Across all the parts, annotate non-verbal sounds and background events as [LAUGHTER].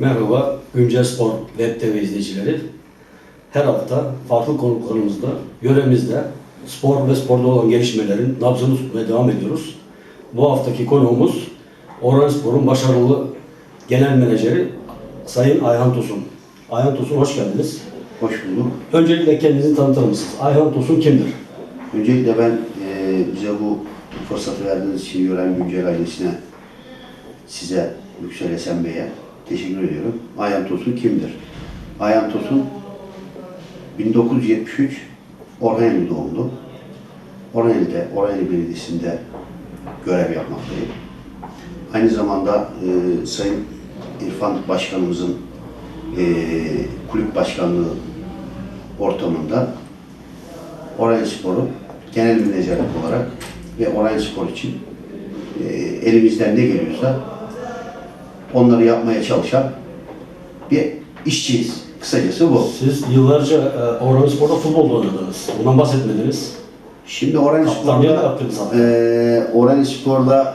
Merhaba, Güncel Spor Web TV izleyicileri. Her hafta farklı konuklarımızla, yöremizde spor ve sporda olan gelişmelerin nabzını tutmaya devam ediyoruz. Bu haftaki konuğumuz Orhan Spor'un başarılı genel menajeri Sayın Ayhan Tosun. Ayhan Tosun hoş geldiniz. Hoş bulduk. Öncelikle kendinizi tanıtır mısınız? Ayhan Tosun kimdir? Öncelikle ben e, bize bu fırsatı verdiğiniz için Yören Güncel ailesine, size, Yüksel Esen Bey'e teşekkür ediyorum. Ayhan Tosun kimdir? Ayhan Tosun 1973 Orhaneli doğumlu. Orhaneli'de, Orhaneli Belediyesi'nde görev yapmaktayım. Aynı zamanda e, Sayın İrfan Başkanımızın e, kulüp başkanlığı ortamında Oraya Spor'u genel menajerlik olarak ve Oraya Spor için e, elimizden ne geliyorsa onları yapmaya çalışan bir işçiyiz. Kısacası bu. Siz yıllarca e, Orhan Spor'da futbol oynadınız. Bundan bahsetmediniz. Şimdi da Spor'da e, Oraya Spor'da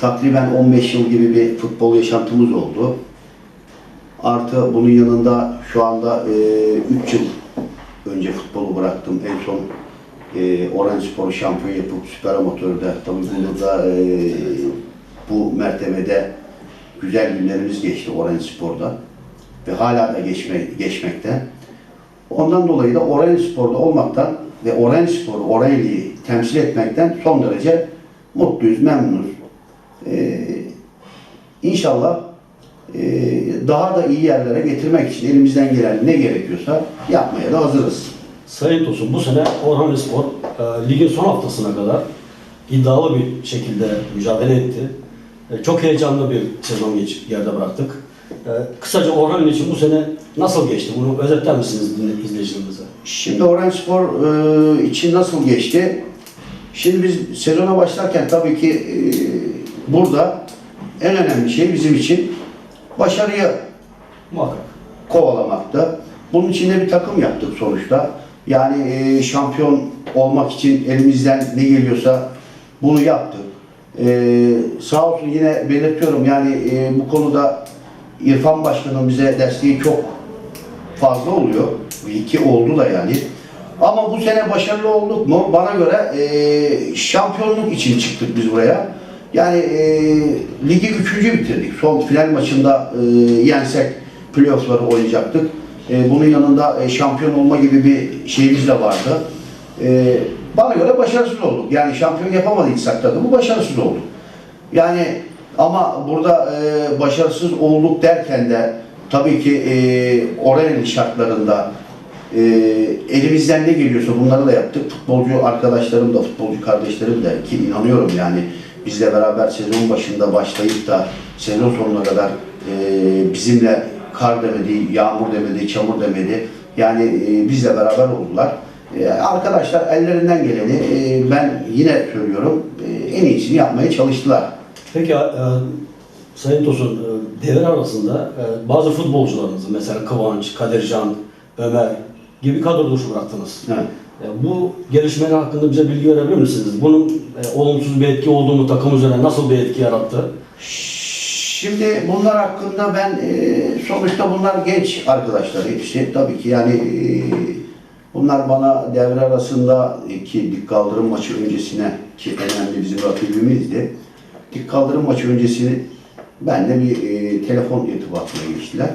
takriben 15 yıl gibi bir futbol yaşantımız oldu. Artı bunun yanında şu anda 3 yıl önce futbolu bıraktım. En son e, Orange Spor'u şampiyon yapıp süper amatörde tabii bunu da e, bu mertebede güzel günlerimiz geçti Orange Spor'da ve hala da geçme, geçmekte. Ondan dolayı da Orange Spor'da olmaktan ve Orange Spor'u, Orange'yi temsil etmekten son derece mutluyuz, memnunuz. Ee, inşallah e, daha da iyi yerlere getirmek için elimizden gelen ne gerekiyorsa yapmaya da hazırız. Sayın Tosun bu sene Orhan Spor e, ligin son haftasına kadar iddialı bir şekilde mücadele etti. E, çok heyecanlı bir sezon geç geride bıraktık. E, kısaca Orhan için bu sene nasıl geçti? Bunu özetler misiniz izleyicilerimize? Şimdi Orange Spor e, için nasıl geçti? Şimdi biz sezona başlarken tabii ki e, burada en önemli şey bizim için başarıyı Muhakkak. kovalamakta. Bunun için de bir takım yaptık sonuçta. Yani e, şampiyon olmak için elimizden ne geliyorsa bunu yaptık. E, sağ olsun yine belirtiyorum yani e, bu konuda İrfan Başkan'ın bize desteği çok fazla oluyor. Ki oldu da yani. Ama bu sene başarılı olduk mu? Bana göre e, şampiyonluk için çıktık biz buraya. Yani e, ligi üçüncü bitirdik. Son final maçında e, yensek playoffları oynayacaktık. E, bunun yanında e, şampiyon olma gibi bir şeyimiz de vardı. E, bana göre başarısız olduk. Yani şampiyon yapamadıysak da bu başarısız olduk. Yani ama burada e, başarısız olduk derken de tabii ki e, Orel'in şartlarında e, elimizden ne geliyorsa bunları da yaptık. Futbolcu arkadaşlarım da, futbolcu kardeşlerim de ki inanıyorum yani bizle beraber sezon başında başlayıp da sezon sonuna kadar e, bizimle kar demedi, yağmur demedi, çamur demedi. Yani e, bizle beraber oldular. E, arkadaşlar ellerinden geleni e, ben yine söylüyorum e, en iyisini yapmaya çalıştılar. Peki e, Sayın Tosun e, devre arasında e, bazı futbolcularınızı mesela Kıvanç, Kadircan, Ömer gibi kadro dışı bıraktınız. Evet. E, Bu gelişmeler hakkında bize bilgi verebilir misiniz? Bunun e, olumsuz bir etki olduğu mu takım üzerine nasıl bir etki yarattı? Şimdi bunlar hakkında ben e, sonuçta bunlar genç arkadaşlar hepsi tabii ki yani e, bunlar bana devre arasında e, ki dik kaldırım maçı öncesine ki önemli bizim rakibimizdi. Dik kaldırım maçı öncesini benle bir e, telefon irtibatına geçtiler.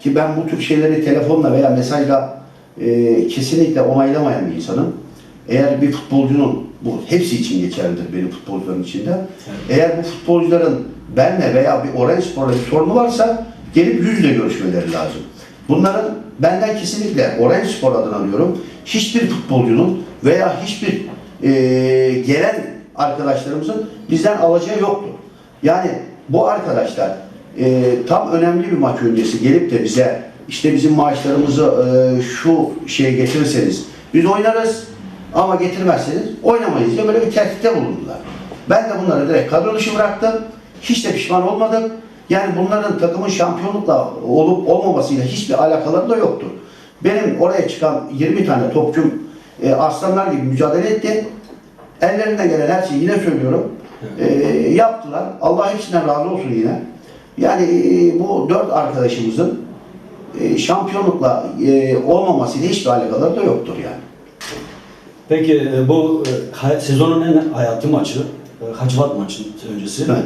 Ki ben bu tür şeyleri telefonla veya mesajla e, kesinlikle onaylamayan bir insanım. Eğer bir futbolcunun, bu hepsi için geçerlidir benim futbolcuların içinde. Eğer bu futbolcuların benle veya bir Orange Spor'la bir sorunu varsa gelip yüzle görüşmeleri lazım. Bunların benden kesinlikle Orange Spor adına diyorum, hiçbir futbolcunun veya hiçbir e, gelen arkadaşlarımızın bizden alacağı yoktur. Yani bu arkadaşlar e, tam önemli bir maç öncesi gelip de bize işte bizim maaşlarımızı e, şu şeye getirirseniz biz oynarız ama getirmezseniz oynamayız diye böyle bir tehditte bulundular. Ben de bunları direkt kadro dışı bıraktım. Hiç de pişman olmadım. Yani bunların takımın şampiyonlukla olup olmamasıyla hiçbir alakaları da yoktur. Benim oraya çıkan 20 tane topçum e, aslanlar gibi mücadele etti. Ellerinden gelen her şeyi yine söylüyorum. e, yaptılar. Allah hepsinden razı olsun yine. Yani e, bu dört arkadaşımızın e, şampiyonlukla e, olmamasıyla hiçbir alakaları da yoktur yani. Peki e, bu e, sezonun en hayati maçı, e, Hacivat maçı öncesi. Evet.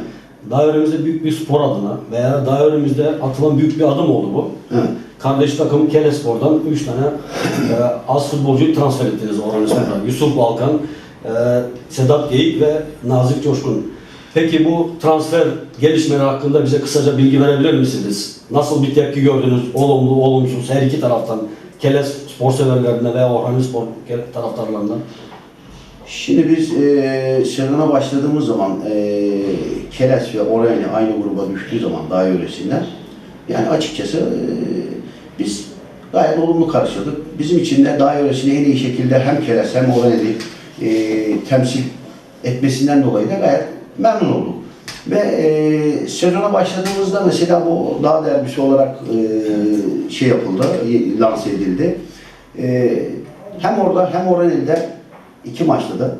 Daha önümüzde büyük bir spor adına veya daha önümüzde atılan büyük bir adım oldu bu. Evet. Kardeş takım Kelespor'dan 3 tane e, az futbolcuyu transfer ettiniz Oranjespor'dan. Yusuf Balkan, e, Sedat Geyik ve Nazik Coşkun. Peki bu transfer gelişmeleri hakkında bize kısaca bilgi verebilir misiniz? Nasıl bir tepki gördünüz? Olumlu, olumsuz her iki taraftan. Keles spor severlerinden veya Orhanspor taraftarlarından. Şimdi biz e, sezona başladığımız zaman e, Keles ve Orayni aynı gruba düştüğü zaman daha yöresinden yani açıkçası e, biz gayet olumlu karşıladık. Bizim için de daha yöresini en iyi şekilde hem Keles hem Orayni e, temsil etmesinden dolayı da gayet memnun olduk. Ve e, sezona başladığımızda mesela bu dağ derbisi olarak e, şey yapıldı, lanse edildi. E, hem orada hem Orani'de iki maçta da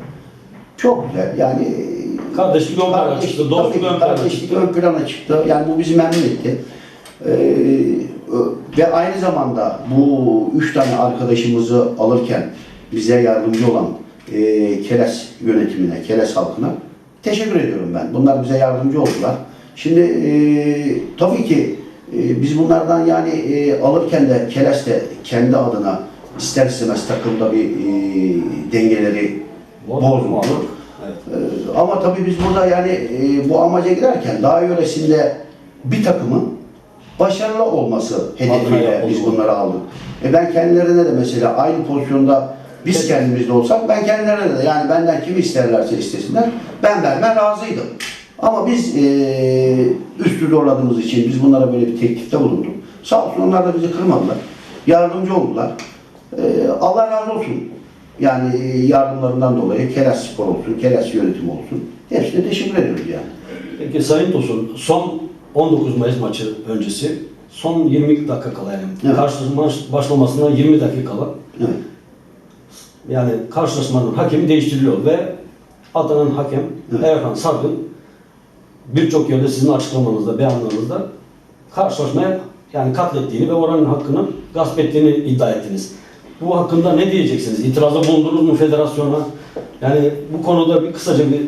çok güzel yani Kardeşlik ön plana çıktı, dostluk ön plana kardeşlik çıktı. ön plana çıktı. Yani bu bizi memnun etti. Ee, ve aynı zamanda bu üç tane arkadaşımızı alırken bize yardımcı olan e, Keles yönetimine, Keles halkına teşekkür ediyorum ben. Bunlar bize yardımcı oldular. Şimdi e, tabii ki e, biz bunlardan yani e, alırken de Keles de kendi adına ister istemez takımda bir e, dengeleri bozuldu. Evet. Ee, Ama tabii biz burada yani e, bu amaca girerken daha yöresinde bir takımın başarılı olması hedefiyle biz bu. bunları aldık. E ben kendilerine de mesela aynı pozisyonda biz Evet. kendimiz de olsak ben kendilerine de yani benden kimi isterlerse istesinler ben vermem razıydım. Ama biz e, üstü zorladığımız için biz bunlara böyle bir teklifte bulunduk. Sağ olsun onlar da bizi kırmadılar. Yardımcı oldular. E, Allah razı olsun. Yani e, yardımlarından dolayı Kelas Spor olsun, Kelas yönetimi olsun. Hepsine teşekkür ediyoruz yani. Peki Sayın Tosun, son 19 Mayıs maçı öncesi son 20 dakika kala yani Evet. karşılaşma başlamasına 20 dakika kala Evet. yani karşılaşmanın hakemi değiştiriliyor ve atanan hakem Evet. Erhan Sargın birçok yerde sizin açıklamanızda, beyanlarınızda karşılaşmaya yani katlettiğini ve oranın hakkını gasp ettiğini iddia ettiniz. Bu hakkında ne diyeceksiniz? İtirazda bulundunuz mu federasyona? Yani bu konuda bir kısaca bir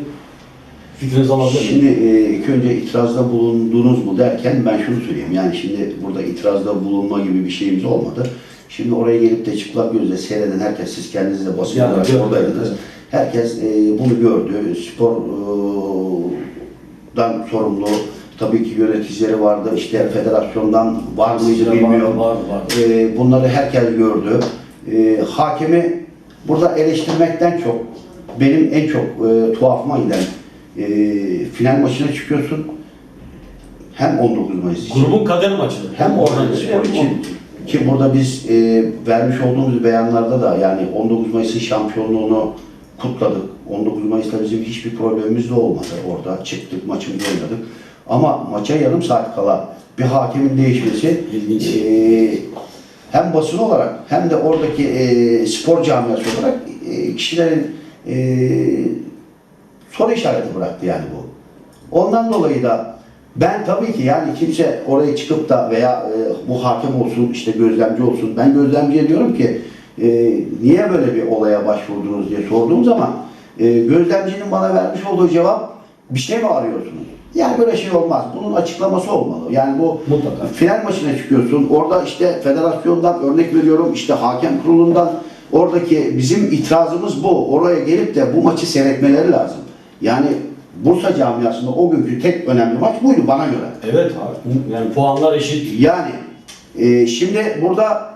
fikrinizi alabilir miyim? Şimdi e, ilk önce itirazda bulundunuz mu derken ben şunu söyleyeyim. Yani şimdi burada itirazda bulunma gibi bir şeyimiz olmadı. Şimdi oraya gelip de çıplak gözle seyreden herkes, siz kendiniz de basın Yani olarak oradaydınız. evet. Herkes e, bunu gördü. Spordan sorumlu tabii ki yöneticileri vardı. İşte federasyondan var mıydı bilmiyorum. var, var. E, bunları herkes gördü. E, hakemi burada eleştirmekten çok benim en çok e, tuhafıma giden e, final maçına çıkıyorsun hem 19 Mayıs için Grubun kader maçı. hem Orhanspor için ki burada biz e, vermiş olduğumuz beyanlarda da yani 19 Mayıs'ın şampiyonluğunu kutladık. 19 Mayıs'ta bizim hiçbir problemimiz de olmadı orada. Çıktık maçımızı oynadık. Ama maça yarım saat kala bir hakemin değişmesi İlginç. e, hem basın olarak hem de oradaki e, spor camiası olarak e, kişilerin e, soru işareti bıraktı yani bu. Ondan dolayı da ben tabii ki yani kimse oraya çıkıp da veya e, bu hakem olsun işte gözlemci olsun ben gözlemciye diyorum ki e, niye böyle bir olaya başvurdunuz diye sorduğum zaman e, gözlemcinin bana vermiş olduğu cevap bir şey mi arıyorsunuz? Yani böyle şey olmaz. Bunun açıklaması olmalı. Yani bu Mutlaka. final maçına çıkıyorsun. Orada işte federasyondan örnek veriyorum işte hakem kurulundan oradaki bizim itirazımız bu. Oraya gelip de bu maçı seyretmeleri lazım. Yani Bursa camiasında o günkü tek önemli maç buydu bana göre. Evet, yani puanlar eşit. Yani e, şimdi burada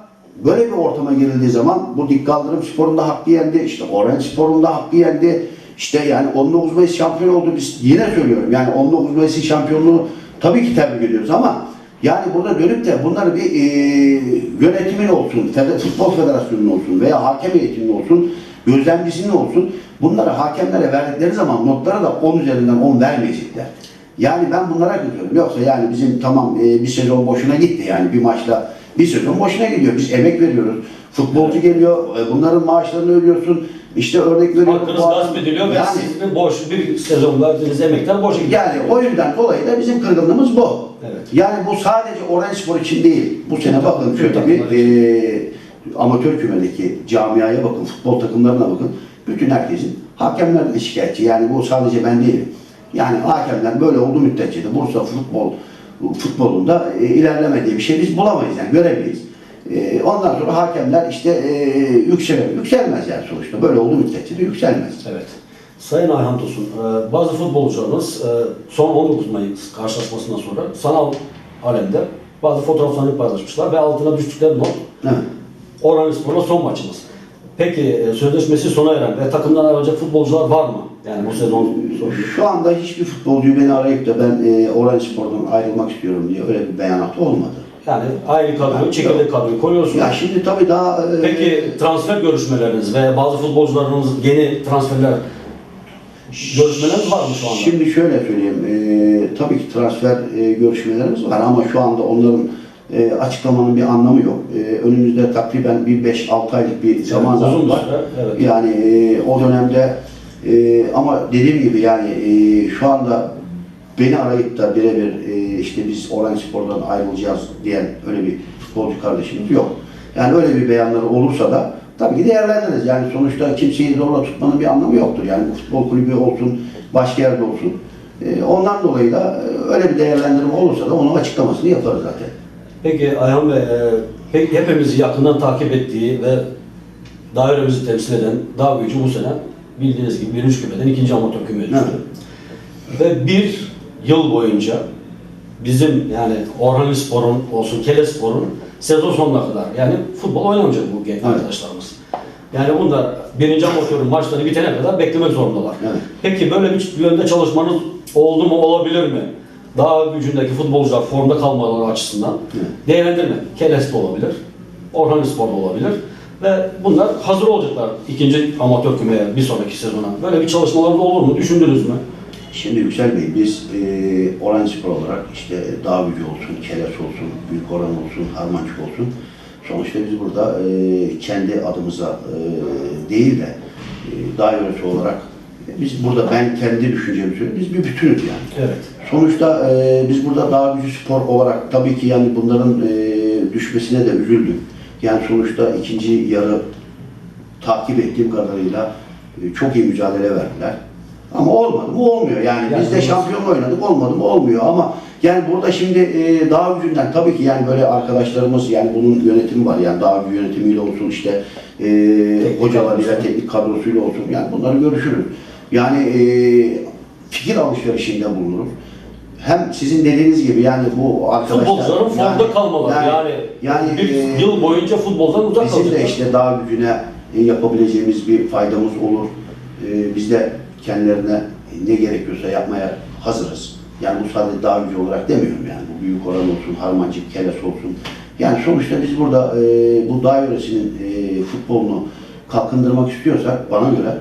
böyle bir ortama girildiği zaman bu dik kaldırım sporunda hakkı yendi, işte Orange sporunda hakkı yendi. İşte yani 19 Mayıs şampiyon oldu biz yine söylüyorum yani 19 Mayıs'ın şampiyonluğu tabii ki tebrik ediyoruz ama yani burada dönüp de bunları bir e, yönetimin olsun, futbol federasyonunun olsun veya hakem heyetinin olsun, gözlemcisinin olsun bunları hakemlere verdikleri zaman notlara da 10 üzerinden 10 vermeyecekler. Yani ben bunlara kızıyorum. Yoksa yani bizim tamam e, bir sezon boşuna gitti yani bir maçla bir sezon boşuna gidiyor. Biz emek veriyoruz. Futbolcu geliyor, e, bunların maaşlarını ödüyorsun. İşte örnek veriyorum. Hakkınız gasp ediliyor ve yani, sizin boş bir sezon verdiğiniz emekler boşa gidiyor. yani o yüzden dolayı da bizim kırgınlığımız bu. Evet. Yani bu sadece Oranjespor için değil. Bu sene Tüm bakın şöyle bir e, amatör kümedeki camiaya bakın, futbol takımlarına bakın. Bütün herkesin hakemler de şikayetçi. Yani bu sadece ben değilim. Yani hakemler böyle olduğu müddetçe de Bursa futbol futbolunda e, ilerlemediği bir şey biz bulamayız yani göremeyiz. E, ondan sonra hakemler işte e, yükselir. Yükselmez yani sonuçta. Böyle olduğu müddetçe de yükselmez. Evet. Sayın Ayhan Tosun, e, bazı futbolcularımız e, son 19 Mayıs karşılaşmasından sonra sanal alemde bazı fotoğraflarını paylaşmışlar ve altına düştükleri not Evet. Orhanspor'la son maçımız. Peki e, sözleşmesi sona eren ve takımdan ayrılacak futbolcular var mı? Yani bu sezon. Şu anda hiçbir futbolcuyu beni arayıp da ben e, Oranjespor'dan ayrılmak istiyorum diye öyle bir beyanat olmadı. Yani aynı kadroyu, Yani çekirdek kadroyu koruyorsunuz. Ya şimdi tabii daha e, Peki transfer görüşmeleriniz ve bazı futbolcularımız yeni transferler görüşmeleriniz var mı şu anda? Şimdi şöyle söyleyeyim. e, tabii ki transfer e, görüşmelerimiz var ama şu anda onların e, açıklamanın bir anlamı yok. E, önümüzde takriben bir 5-6 aylık bir zaman uzun zarfı bir var. evet. Yani e, o dönemde e, ama dediğim gibi yani e, şu anda beni arayıp da birebir e, işte biz Oranjespor'dan ayrılacağız diyen öyle bir futbolcu kardeşimiz yok. Yani öyle bir beyanları olursa da tabii ki değerlendiririz. Yani sonuçta kimseyi zorla tutmanın bir anlamı yoktur. Yani bu futbol kulübü olsun, başka yerde olsun. E, ondan dolayı da e, öyle bir değerlendirme olursa da onun açıklamasını yaparız zaten. Peki Ayhan Bey, e, peki hepimizi yakından takip ettiği ve dairemizi temsil eden Dağ Gücü bu sene bildiğiniz gibi birinci kümeden ikinci amatör kümeye düştü. Ve bir yıl boyunca bizim yani Orhanspor'un olsun Kelespor'un sezon sonuna kadar yani futbol oynamayacak bu genç arkadaşlarımız. Yani bunlar birinci amatörün maçları bitene kadar beklemek zorundalar. Evet. Peki böyle bir yönde çalışmanız oldu mu olabilir mi? Daha gücündeki futbolcular formda kalmaları açısından Evet. değerlendirme. Keles de olabilir, Orhanspor da olabilir ve bunlar hazır olacaklar ikinci amatör kümeye bir sonraki sezona. Böyle bir çalışmalarınız olur mu? Düşündünüz mü? Şimdi Yüksel Bey biz e, Oranjespor olarak işte Dağ Gücü olsun, Keles olsun, Büyük Orhan olsun, Harmancık olsun sonuçta biz burada e, kendi adımıza e, değil de e, dairesi olarak e, biz burada ben kendi düşüncemi söylüyorum. Biz bir bütünüz yani. Evet. Sonuçta e, biz burada Dağ Gücü Spor olarak tabii ki yani bunların e, düşmesine de üzüldük. Yani sonuçta ikinci yarı takip ettiğim kadarıyla e, çok iyi mücadele verdiler. Ama olmadı mı olmuyor. Yani, Yani biz de şampiyon oynadık olmadı mı olmuyor ama yani burada şimdi e, daha gücünden tabii ki yani böyle arkadaşlarımız yani bunun yönetimi var yani daha gücü yönetimiyle olsun işte e, hocalarıyla kadrosu. teknik kadrosuyla olsun yani bunları görüşürüz. Yani e, fikir alışverişinde bulunuruz. Hem sizin dediğiniz gibi yani bu arkadaşlar Futbolcuların formda kalmaları yani, yani bir e, yıl boyunca futboldan uzak Bizim de kalacaklar. işte daha gücüne e, yapabileceğimiz bir faydamız olur. E, Biz de kendilerine ne gerekiyorsa yapmaya hazırız. Yani bu sadece daha gücü olarak demiyorum yani. Bu büyük oran olsun, harmancık, keles olsun. Yani sonuçta biz burada e, bu dağ yöresinin e, futbolunu kalkındırmak istiyorsak bana göre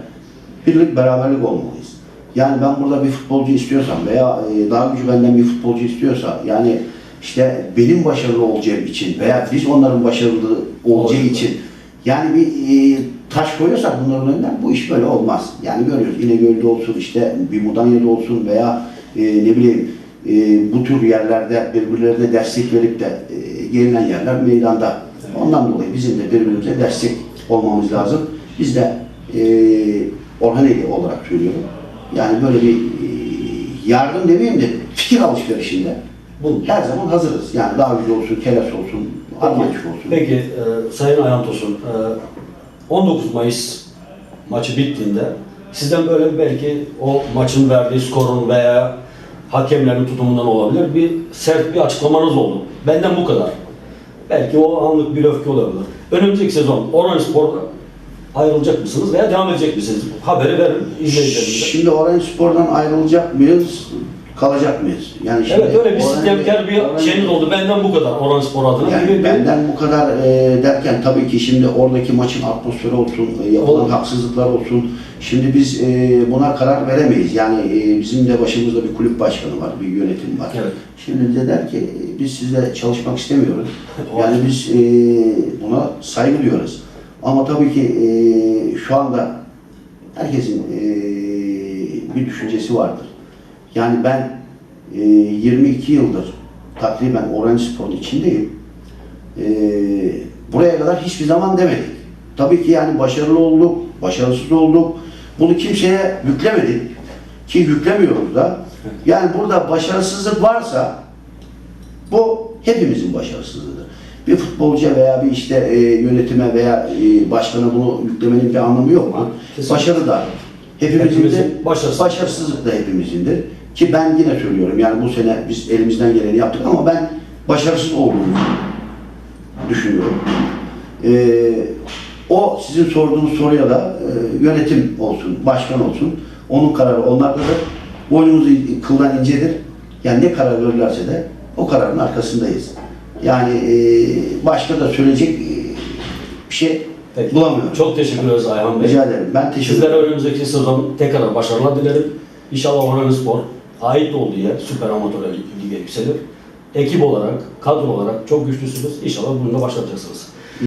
birlik beraberlik olmalıyız. Yani ben burada bir futbolcu istiyorsam veya e, daha gücü benden bir futbolcu istiyorsa yani işte benim başarılı olacağım için veya biz onların başarılı olacağı için yani bir e, taş koyuyorsak bunların önünden bu iş böyle olmaz. Yani görüyoruz İnegöl'de olsun işte bir Mudanya'da olsun veya e, ne bileyim e, bu tür yerlerde birbirlerine destek verip de e, gelinen yerler meydanda. Ondan dolayı bizim de birbirimize destek olmamız lazım. Biz de e, Orhaneli olarak söylüyorum. Yani böyle bir e, yardım demeyeyim de fikir alışverişinde Bu- her zaman hazırız. Yani daha güzel olsun, keles olsun, armancık olsun. Peki e, Sayın Ayhan Tosun, e, 19 Mayıs maçı bittiğinde sizden böyle belki o maçın verdiği skorun veya hakemlerin tutumundan olabilir bir sert bir açıklamanız oldu. Benden bu kadar. Belki o anlık bir öfke olabilir. Önümüzdeki sezon Orhanspor'da ayrılacak mısınız veya devam edecek misiniz? Haberi verin izleyicilerimize. Şimdi Oranjespor'dan ayrılacak mıyız, kalacak mıyız? Yani şimdi Evet öyle bir sistemkar bir şeyiniz oldu. Benden bu kadar Orhanspor adına. Yani bir- benden bu kadar e, derken tabii ki şimdi oradaki maçın atmosferi olsun, e, yapılan Olur. haksızlıklar olsun. Şimdi biz e, buna karar veremeyiz. Yani e, bizim de başımızda bir kulüp başkanı var, bir yönetim var. Evet. Şimdi bize der ki e, biz sizle çalışmak istemiyoruz. [LAUGHS] Yani biz e, buna saygı duyuyoruz. Ama tabii ki e, şu anda herkesin e, bir düşüncesi vardır. Yani ben e, 22 yıldır takriben Orange Spor'un içindeyim. E, buraya kadar hiçbir zaman demedik. Tabii ki yani başarılı olduk, başarısız olduk. Bunu kimseye yüklemedik. Ki yüklemiyoruz da. Yani burada başarısızlık varsa bu hepimizin başarısızlığıdır. Bir futbolcuya veya bir işte e, yönetime veya e, başkana bunu yüklemenin bir anlamı yok mu? Kesinlikle. Başarı da hepimizindir. Hepimizin başarısı. Başarısızlık da hepimizindir. Ki ben yine söylüyorum yani bu sene biz elimizden geleni yaptık ama ben başarısız olduğumuzu düşünüyorum. E, o sizin sorduğunuz soruya da e, yönetim olsun, başkan olsun. Onun kararı onlardadır. Boynumuz kıldan incedir. Yani ne karar verirlerse de o kararın arkasındayız. Yani e, başka da söyleyecek e, bir şey Peki. bulamıyorum. Çok teşekkür ederiz Ayhan Bey. Rica ederim. Ben teşekkür Sizlere ederim. önümüzdeki sezon tekrar başarılar dilerim. İnşallah Orhan Spor ait olduğu yer Süper Amatör Lige yükselir. Ekip olarak, kadro olarak çok güçlüsünüz. İnşallah bunu da başaracaksınız.